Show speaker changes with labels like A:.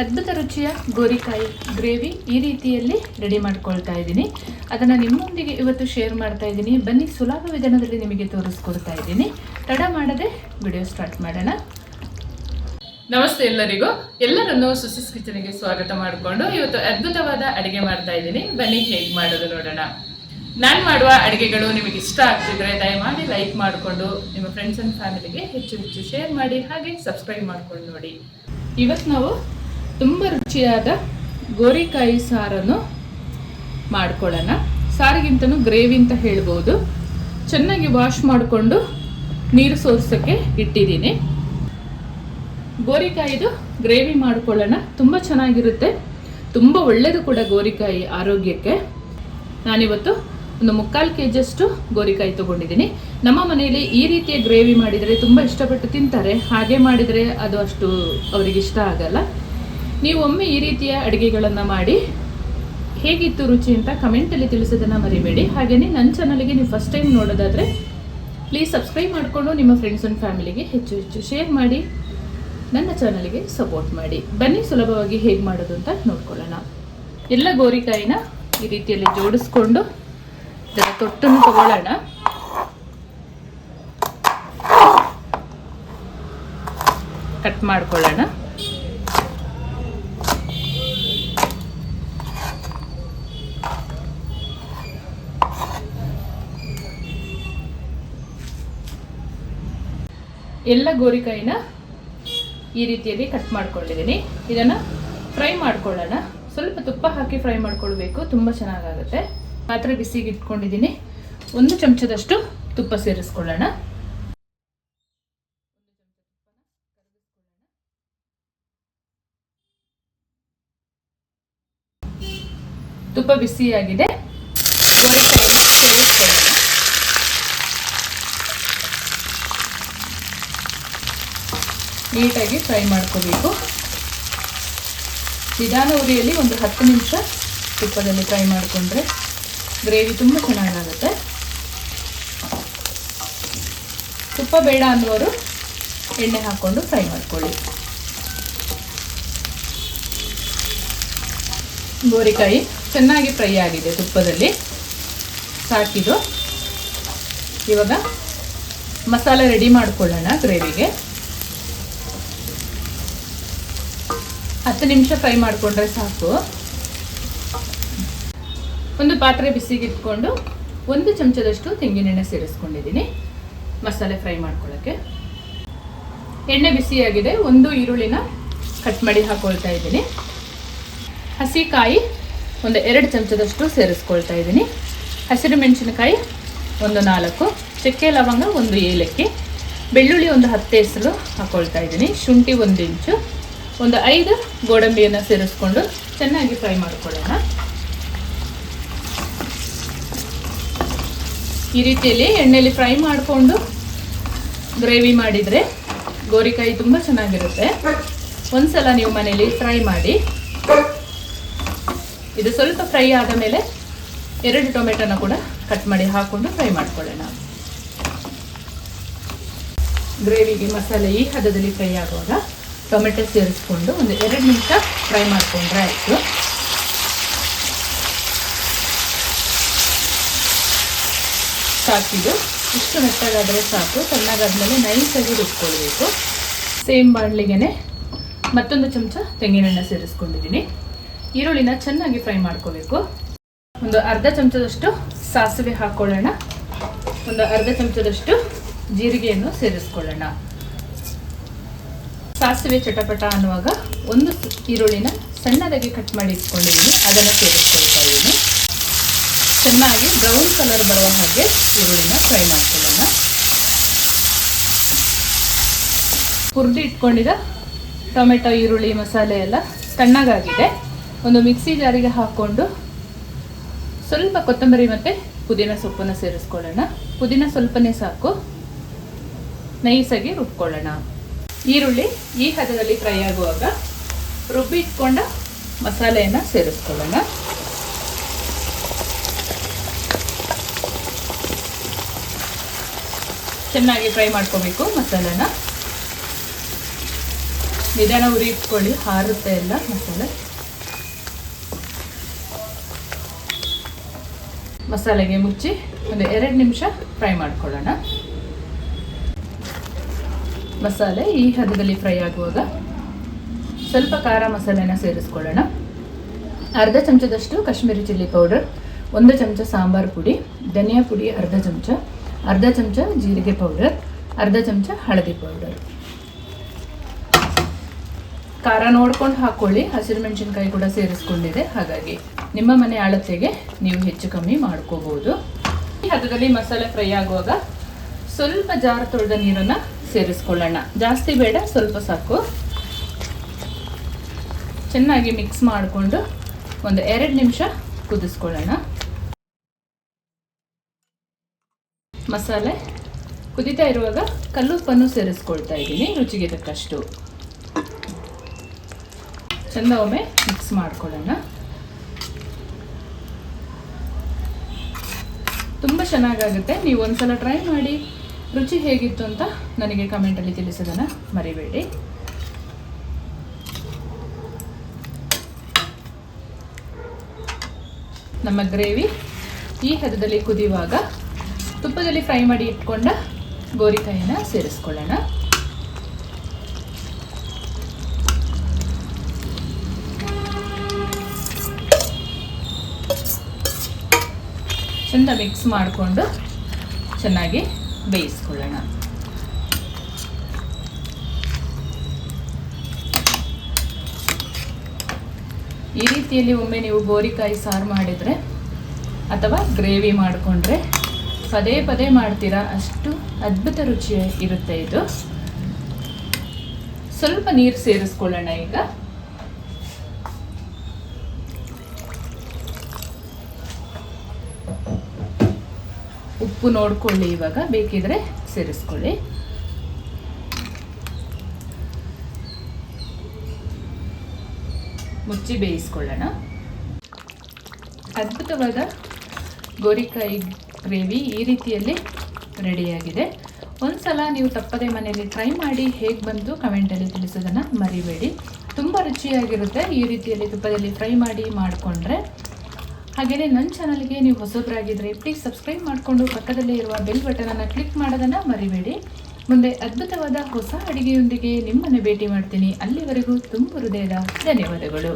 A: ಅದ್ಭುತ ರುಚಿಯ ಗೋರಿಕಾಯಿ ಗ್ರೇವಿ ಈ ರೀತಿಯಲ್ಲಿ ರೆಡಿ ಮಾಡ್ಕೊಳ್ತಾ ಇದ್ದೀನಿ. ಅದನ್ನು ನಿಮ್ಮೊಂದಿಗೆ ಇವತ್ತು ಶೇರ್ ಮಾಡ್ತಾ ಇದ್ದೀನಿ. ಬನ್ನಿ ಸುಲಭ ವಿಧಾನದಲ್ಲಿ ನಿಮಗೆ ತೋರಿಸ್ಕೊಡ್ತಾ ಇದ್ದೀನಿ. ತಡ ಮಾಡದೆ ವಿಡಿಯೋ ಸ್ಟಾರ್ಟ್ ಮಾಡೋಣ. ನಮಸ್ತೆ ಎಲ್ಲರಿಗೂ. ಎಲ್ಲರನ್ನೂ ಸುಸಿಸ್ ಕಿಚನ್ಗೆ ಸ್ವಾಗತ ಮಾಡಿಕೊಂಡು ಇವತ್ತು ಅದ್ಭುತವಾದ ಅಡುಗೆ ಮಾಡ್ತಾ ಇದ್ದೀನಿ. ಬನ್ನಿ ಹೇಗೆ ಮಾಡೋದು ನೋಡೋಣ. ನಾನು ಮಾಡುವ ಅಡುಗೆಗಳು ನಿಮಗೆ ಇಷ್ಟ ಆಗ್ತಿದ್ರೆ ದಯಮಾಡಿ ಲೈಕ್ ಮಾಡಿಕೊಂಡು ನಿಮ್ಮ ಫ್ರೆಂಡ್ಸ್ ಆ್ಯಂಡ್ ಫ್ಯಾಮಿಲಿಗೆ ಹೆಚ್ಚು ಹೆಚ್ಚು ಶೇರ್ ಮಾಡಿ ಹಾಗೆ ಸಬ್ಸ್ಕ್ರೈಬ್ ಮಾಡ್ಕೊಂಡು ನೋಡಿ. ಇವತ್ತು ನಾವು ತುಂಬ ರುಚಿಯಾದ ಗೋರಿಕಾಯಿ ಸಾರನ್ನು ಮಾಡ್ಕೊಳ್ಳೋಣ. ಸಾರಿಗಿಂತನೂ ಗ್ರೇವಿ ಅಂತ ಹೇಳ್ಬೋದು. ಚೆನ್ನಾಗಿ ವಾಶ್ ಮಾಡಿಕೊಂಡು ನೀರು ಸೋರ್ಸೋಕ್ಕೆ ಇಟ್ಟಿದ್ದೀನಿ. ಗೋರಿಕಾಯಿದು ಗ್ರೇವಿ ಮಾಡ್ಕೊಳ್ಳೋಣ. ತುಂಬ ಚೆನ್ನಾಗಿರುತ್ತೆ. ತುಂಬ ಒಳ್ಳೆಯದು ಕೂಡ ಗೋರಿಕಾಯಿ ಆರೋಗ್ಯಕ್ಕೆ. ನಾನಿವತ್ತು ಒಂದು ಮುಕ್ಕಾಲು ಕೆ ಜಿಯಷ್ಟು ಗೋರಿಕಾಯಿ ತೊಗೊಂಡಿದ್ದೀನಿ. ನಮ್ಮ ಮನೆಯಲ್ಲಿ ಈ ರೀತಿಯ ಗ್ರೇವಿ ಮಾಡಿದರೆ ತುಂಬ ಇಷ್ಟಪಟ್ಟು ತಿಂತಾರೆ. ಹಾಗೆ ಮಾಡಿದರೆ ಅದು ಅಷ್ಟು ಅವರಿಗೆ ಇಷ್ಟ ಆಗಲ್ಲ. ನೀವು ಒಮ್ಮೆ ಈ ರೀತಿಯ ಅಡುಗೆಗಳನ್ನು ಮಾಡಿ, ಹೇಗಿತ್ತು ರುಚಿ ಅಂತ ಕಮೆಂಟಲ್ಲಿ ತಿಳಿಸೋದನ್ನು ಮರಿಬೇಡಿ. ಹಾಗೆಯೇ ನನ್ನ ಚಾನಲ್ಗೆ ನೀವು ಫಸ್ಟ್ ಟೈಮ್ ನೋಡೋದಾದರೆ ಪ್ಲೀಸ್ ಸಬ್ಸ್ಕ್ರೈಬ್ ಮಾಡಿಕೊಂಡು ನಿಮ್ಮ ಫ್ರೆಂಡ್ಸ್ ಆ್ಯಂಡ್ ಫ್ಯಾಮಿಲಿಗೆ ಹೆಚ್ಚು ಹೆಚ್ಚು ಶೇರ್ ಮಾಡಿ, ನನ್ನ ಚಾನಲ್ಗೆ ಸಪೋರ್ಟ್ ಮಾಡಿ. ಬನ್ನಿ ಸುಲಭವಾಗಿ ಹೇಗೆ ಮಾಡೋದು ಅಂತ ನೋಡ್ಕೊಳ್ಳೋಣ. ಎಲ್ಲ ಗೋರಿಕಾಯಿನ ಈ ರೀತಿಯಲ್ಲಿ ಜೋಡಿಸ್ಕೊಂಡು ಇದರ ತೊಟ್ಟನ್ನು ತಗೊಳ್ಳೋಣ. ಕಟ್ ಮಾಡ್ಕೊಳ್ಳೋಣ. ಎಲ್ಲ ಗೋರಿಕಾಯಿನ ಈ ರೀತಿಯಲ್ಲಿ ಕಟ್ ಮಾಡ್ಕೊಂಡಿದ್ದೀನಿ. ಇದನ್ನು ಫ್ರೈ ಮಾಡ್ಕೊಳ್ಳೋಣ. ಸ್ವಲ್ಪ ತುಪ್ಪ ಹಾಕಿ ಫ್ರೈ ಮಾಡ್ಕೊಳ್ಬೇಕು. ತುಂಬ ಚೆನ್ನಾಗಾಗುತ್ತೆ. ಪಾತ್ರೆ ಬಿಸಿಗೆ ಇಟ್ಕೊಂಡಿದ್ದೀನಿ. ಒಂದು ಚಮಚದಷ್ಟು ತುಪ್ಪ ಸೇರಿಸ್ಕೊಳ್ಳೋಣ. ತುಪ್ಪ ಬಿಸಿಯಾಗಿದೆ ಗೋರಿಕಾಯಿನ ಸೇರಿಸ್ಕೊಳ್ಳೋಣ ನೀಟಾಗಿ ಫ್ರೈ ಮಾಡ್ಕೋಬೇಕು. ನಿಧಾನ ಉರಿಯಲ್ಲಿ ಒಂದು ಹತ್ತು ನಿಮಿಷ ತುಪ್ಪದಲ್ಲಿ ಫ್ರೈ ಮಾಡಿಕೊಂಡ್ರೆ ಗ್ರೇವಿ ತುಂಬ ಚೆನ್ನಾಗಾಗುತ್ತೆ. ತುಪ್ಪ ಬೇಡ ಅನ್ನೋರು ಎಣ್ಣೆ ಹಾಕ್ಕೊಂಡು ಫ್ರೈ ಮಾಡ್ಕೊಳ್ಳಿ. ಗೋರಿಕಾಯಿ ಚೆನ್ನಾಗಿ ಫ್ರೈ ಆಗಿದೆ ತುಪ್ಪದಲ್ಲಿ. ಸಾಕಿದು ಇವಾಗ ಮಸಾಲೆ ರೆಡಿ ಮಾಡ್ಕೊಳ್ಳೋಣ ಗ್ರೇವಿಗೆ. ಹತ್ತು ನಿಮಿಷ ಫ್ರೈ ಮಾಡಿಕೊಂಡ್ರೆ ಸಾಕು. ಒಂದು ಪಾತ್ರೆ ಬಿಸಿಗೆ ಇಟ್ಕೊಂಡು ಒಂದು ಚಮಚದಷ್ಟು ತೆಂಗಿನೆಣ್ಣೆ ಸೇರಿಸ್ಕೊಂಡಿದ್ದೀನಿ. ಮಸಾಲೆ ಫ್ರೈ ಮಾಡ್ಕೊಳ್ಳೋಕ್ಕೆ. ಎಣ್ಣೆ ಬಿಸಿಯಾಗಿದೆ, ಒಂದು ಈರುಳ್ಳಿನ ಕಟ್ ಮಾಡಿ ಹಾಕೊಳ್ತಾ ಇದ್ದೀನಿ. ಹಸಿ ಕಾಯಿ ಒಂದು ಎರಡು ಚಮಚದಷ್ಟು ಸೇರಿಸ್ಕೊಳ್ತಾ ಇದ್ದೀನಿ. ಹಸಿರು ಮೆಣಸಿನಕಾಯಿ ಒಂದು ನಾಲ್ಕು, ಚಕ್ಕೆ ಲವಂಗ ಒಂದು ಏಲಕ್ಕಿ, ಬೆಳ್ಳುಳ್ಳಿ ಒಂದು ಹತ್ತು ಹೆಸರು ಹಾಕ್ಕೊಳ್ತಾ ಇದ್ದೀನಿ. ಶುಂಠಿ ಒಂದು ಇಂಚು ಒಂದು ಐದು ಗೋಡಂಬಿಯನ್ನು ಸೇರಿಸ್ಕೊಂಡು ಚೆನ್ನಾಗಿ ಫ್ರೈ ಮಾಡ್ಕೊಳ್ಳೋಣ. ಈ ರೀತಿಯಲ್ಲಿ ಎಣ್ಣೆಯಲ್ಲಿ ಫ್ರೈ ಮಾಡಿಕೊಂಡು ಗ್ರೇವಿ ಮಾಡಿದರೆ ಗೋರಿಕಾಯಿ ತುಂಬ ಚೆನ್ನಾಗಿರುತ್ತೆ. ಒಂದ್ಸಲ ನೀವು ಮನೇಲಿ ಫ್ರೈ ಮಾಡಿ. ಇದು ಸ್ವಲ್ಪ ಫ್ರೈ ಆದ ಮೇಲೆ ಎರಡು ಟೊಮೆಟೊನ ಕೂಡ ಕಟ್ ಮಾಡಿ ಹಾಕ್ಕೊಂಡು ಫ್ರೈ ಮಾಡ್ಕೊಳ್ಳೋಣ. ಗ್ರೇವಿಗೆ ಮಸಾಲೆ ಈ ಹದದಲ್ಲಿ ಫ್ರೈ ಆಗುವಾಗ ಟೊಮೆಟೊ ಸೇರಿಸ್ಕೊಂಡು ಒಂದು ಎರಡು ನಿಮಿಷ ಫ್ರೈ ಮಾಡಿಕೊಂಡ್ರೆ ಆಯಿತು. ಸಾಕಿದು ಇಷ್ಟು ಮೆತ್ತಗಾದರೆ ಸಾಕು. ಸಣ್ಣಗಾದ್ಮೇಲೆ ನೈಸಾಗಿ ರುಬ್ಕೊಳ್ಬೇಕು. ಸೇಮ್ ಬಾಣಲಿಗೆನೆ ಮತ್ತೊಂದು ಚಮಚ ತೆಂಗಿನೆಣ್ಣೆ ಸೇರಿಸ್ಕೊಂಡಿದ್ದೀನಿ. ಈರುಳ್ಳಿನ ಚೆನ್ನಾಗಿ ಫ್ರೈ ಮಾಡ್ಕೋಬೇಕು. ಒಂದು ಅರ್ಧ ಚಮಚದಷ್ಟು ಸಾಸಿವೆ ಹಾಕ್ಕೊಳ್ಳೋಣ ಒಂದು ಅರ್ಧ ಚಮಚದಷ್ಟು ಜೀರಿಗೆಯನ್ನು ಸೇರಿಸ್ಕೊಳ್ಳೋಣ. ಸಾಸಿವೆ ಚಟಪಟ ಅನ್ನುವಾಗ ಒಂದು ಈರುಳ್ಳಿನ ಸಣ್ಣದಾಗಿ ಕಟ್ ಮಾಡಿ ಇಟ್ಕೊಂಡಿದ್ದೀನಿ. ಅದನ್ನು ಸೇರಿಸ್ಕೊಳ್ತಾ ಇದ್ದೀನಿ. ಚೆನ್ನಾಗಿ ಬ್ರೌನ್ ಕಲರ್ ಬರುವ ಹಾಗೆ ಈರುಳ್ಳಿನ ಫ್ರೈ ಮಾಡ್ಕೊಳ್ಳೋಣ. ಹುರಿದು ಇಟ್ಕೊಂಡಿದ್ದ ಟೊಮೆಟೊ, ಈರುಳ್ಳಿ, ಮಸಾಲೆ ಎಲ್ಲ ತಣ್ಣಗಾಗಿದೆ. ಒಂದು ಮಿಕ್ಸಿ ಜಾರಿಗೆ ಹಾಕ್ಕೊಂಡು ಸ್ವಲ್ಪ ಕೊತ್ತಂಬರಿ ಮತ್ತು ಪುದೀನ ಸೊಪ್ಪನ್ನು ಸೇರಿಸ್ಕೊಳ್ಳೋಣ. ಪುದೀನ ಸ್ವಲ್ಪನೇ ಸಾಕು. ನೈಸಾಗಿ ರುಬ್ಕೊಳ್ಳೋಣ. ಈರುಳ್ಳಿ ಈ ಹದದಲ್ಲಿ ಫ್ರೈ ಆಗುವಾಗ ರುಬ್ಬಿ ಇಟ್ಕೊಂಡ ಮಸಾಲೆಯನ್ನು ಸೇರಿಸ್ಕೊಳ್ಳೋಣ. ಚೆನ್ನಾಗಿ ಫ್ರೈ ಮಾಡ್ಕೋಬೇಕು ಮಸಾಲೆನ. ನಿಧಾನ ಉರಿ ಇಟ್ಕೊಳ್ಳಿ, ಹಾರುತ್ತೆ ಎಲ್ಲ ಮಸಾಲೆ. ಮಸಾಲೆಗೆ ಮುಚ್ಚಿ ಒಂದು ಎರಡು ನಿಮಿಷ ಫ್ರೈ ಮಾಡ್ಕೊಳ್ಳೋಣ. ಮಸಾಲೆ ಈ ಹದದಲ್ಲಿ ಫ್ರೈ ಆಗುವಾಗ ಸ್ವಲ್ಪ ಖಾರ ಮಸಾಲೆನ ಸೇರಿಸ್ಕೊಳ್ಳೋಣ. ಅರ್ಧ ಚಮಚದಷ್ಟು ಕಾಶ್ಮೀರಿ ಚಿಲ್ಲಿ ಪೌಡರ್, ಒಂದು ಚಮಚ ಸಾಂಬಾರು ಪುಡಿ, ಧನಿಯಾ ಪುಡಿ ಅರ್ಧ ಚಮಚ ಅರ್ಧ ಚಮಚ ಜೀರಿಗೆ ಪೌಡರ್, ಅರ್ಧ ಚಮಚ ಹಳದಿ ಪೌಡರ್. ಖಾರ ನೋಡ್ಕೊಂಡು ಹಾಕ್ಕೊಳ್ಳಿ ಹಸಿರು ಮೆಣಸಿನ್ಕಾಯಿ ಕೂಡ ಸೇರಿಸ್ಕೊಂಡಿದೆ. ಹಾಗಾಗಿ ನಿಮ್ಮ ಮನೆ ಅಳತೆಗೆ ನೀವು ಹೆಚ್ಚು ಕಮ್ಮಿ ಮಾಡ್ಕೋಬಹುದು ಈ ಹದದಲ್ಲಿ ಮಸಾಲೆ ಫ್ರೈ ಆಗುವಾಗ ಸ್ವಲ್ಪ ಜಾರು ತೊಳೆದ ನೀರನ್ನು ಸೇರಿಸ್ಕೊಳ್ಳೋಣ. ಜಾಸ್ತಿ ಬೇಡ, ಸ್ವಲ್ಪ ಸಾಕು. ಚೆನ್ನಾಗಿ ಮಿಕ್ಸ್ ಮಾಡಿಕೊಂಡು ಒಂದು ಎರಡು ನಿಮಿಷ ಕುದಿಸ್ಕೊಳ್ಳೋಣ. ಮಸಾಲೆ ಕುದಿತಾ ಇರುವಾಗ ಕಲ್ಲುಪ್ಪನ್ನು ಸೇರಿಸ್ಕೊಳ್ತಾ ಇದ್ದೀನಿ, ರುಚಿಗೆ ತಕ್ಕಷ್ಟು. ಚೆಂದ ಒಮ್ಮೆ ಮಿಕ್ಸ್ ಮಾಡ್ಕೊಳ್ಳೋಣ. ತುಂಬ ಚೆನ್ನಾಗಾಗುತ್ತೆ, ನೀವು ಒಂದ್ಸಲ ಟ್ರೈ ಮಾಡಿ. ರುಚಿ ಹೇಗಿತ್ತು ಅಂತ ನನಗೆ ಕಮೆಂಟಲ್ಲಿ ತಿಳಿಸೋದನ್ನು ಮರಿಬೇಡಿ. ನಮ್ಮ ಗ್ರೇವಿ ಈ ಹದದಲ್ಲಿ ಕುದಿಯುವಾಗ ತುಪ್ಪದಲ್ಲಿ ಫ್ರೈ ಮಾಡಿ ಇಟ್ಕೊಂಡ ಗೋರಿಕಾಯಿನ ಸೇರಿಸ್ಕೊಳ್ಳೋಣ. ಚೆಂದ ಮಿಕ್ಸ್ ಮಾಡಿಕೊಂಡು ಚೆನ್ನಾಗಿ ಬೇಯಿಸ್ಕೊಳ್ಳೋಣ. ಈ ರೀತಿಯಲ್ಲಿ ಒಮ್ಮೆ ನೀವು ಗೋರಿಕಾಯಿ ಸಾರು ಮಾಡಿದರೆ ಅಥವಾ ಗ್ರೇವಿ ಮಾಡಿಕೊಂಡ್ರೆ ಪದೇ ಪದೇ ಮಾಡ್ತೀರಾ ಅಷ್ಟು ಅದ್ಭುತ ರುಚಿ ಇರುತ್ತೆ ಇದು. ಸ್ವಲ್ಪ ನೀರು ಸೇರಿಸ್ಕೊಳ್ಳೋಣ ಈಗ. ಉಪ್ಪು ನೋಡ್ಕೊಳ್ಳಿ ಇವಾಗ, ಬೇಕಿದ್ರೆ ಸೇರಿಸ್ಕೊಳ್ಳಿ. ಮುಚ್ಚಿ ಬೇಯಿಸ್ಕೊಳ್ಳೋಣ. ಅದ್ಭುತವಾದ ಗೋರಿಕಾಯಿ ಗ್ರೇವಿ ಈ ರೀತಿಯಲ್ಲಿ ರೆಡಿಯಾಗಿದೆ. ಒಂದ್ಸಲ ನೀವು ತಪ್ಪದೆ ಮನೆಯಲ್ಲಿ ಟ್ರೈ ಮಾಡಿ ಹೇಗೆ ಬಂತು ಕಮೆಂಟಲ್ಲಿ ತಿಳಿಸೋದನ್ನು ಮರಿಬೇಡಿ. ತುಂಬ ರುಚಿಯಾಗಿರುತ್ತೆ ಈ ರೀತಿಯಲ್ಲಿ ತುಪ್ಪದಲ್ಲಿ ಫ್ರೈ ಮಾಡಿ ಮಾಡಿಕೊಂಡ್ರೆ. ಹಾಗೆಯೇ ನನ್ನ ಚಾನಲ್ಗೆ ನೀವು ಹೊಸಬರಾಗಿದ್ದರೆ ಪ್ಲೀಸ್ ಸಬ್ಸ್ಕ್ರೈಬ್ ಮಾಡಿಕೊಂಡು ಪಕ್ಕದಲ್ಲೇ ಇರುವ ಬೆಲ್ ಬಟನನ್ನು ಕ್ಲಿಕ್ ಮಾಡೋದನ್ನು ಮರಿಬೇಡಿ. ಮುಂದೆ ಅದ್ಭುತವಾದ ಹೊಸ ಅಡುಗೆಯೊಂದಿಗೆ ನಿಮ್ಮನ್ನು ಭೇಟಿ ಮಾಡ್ತೀನಿ. ಅಲ್ಲಿವರೆಗೂ ತುಂಬ ಹೃದಯದ ಧನ್ಯವಾದಗಳು.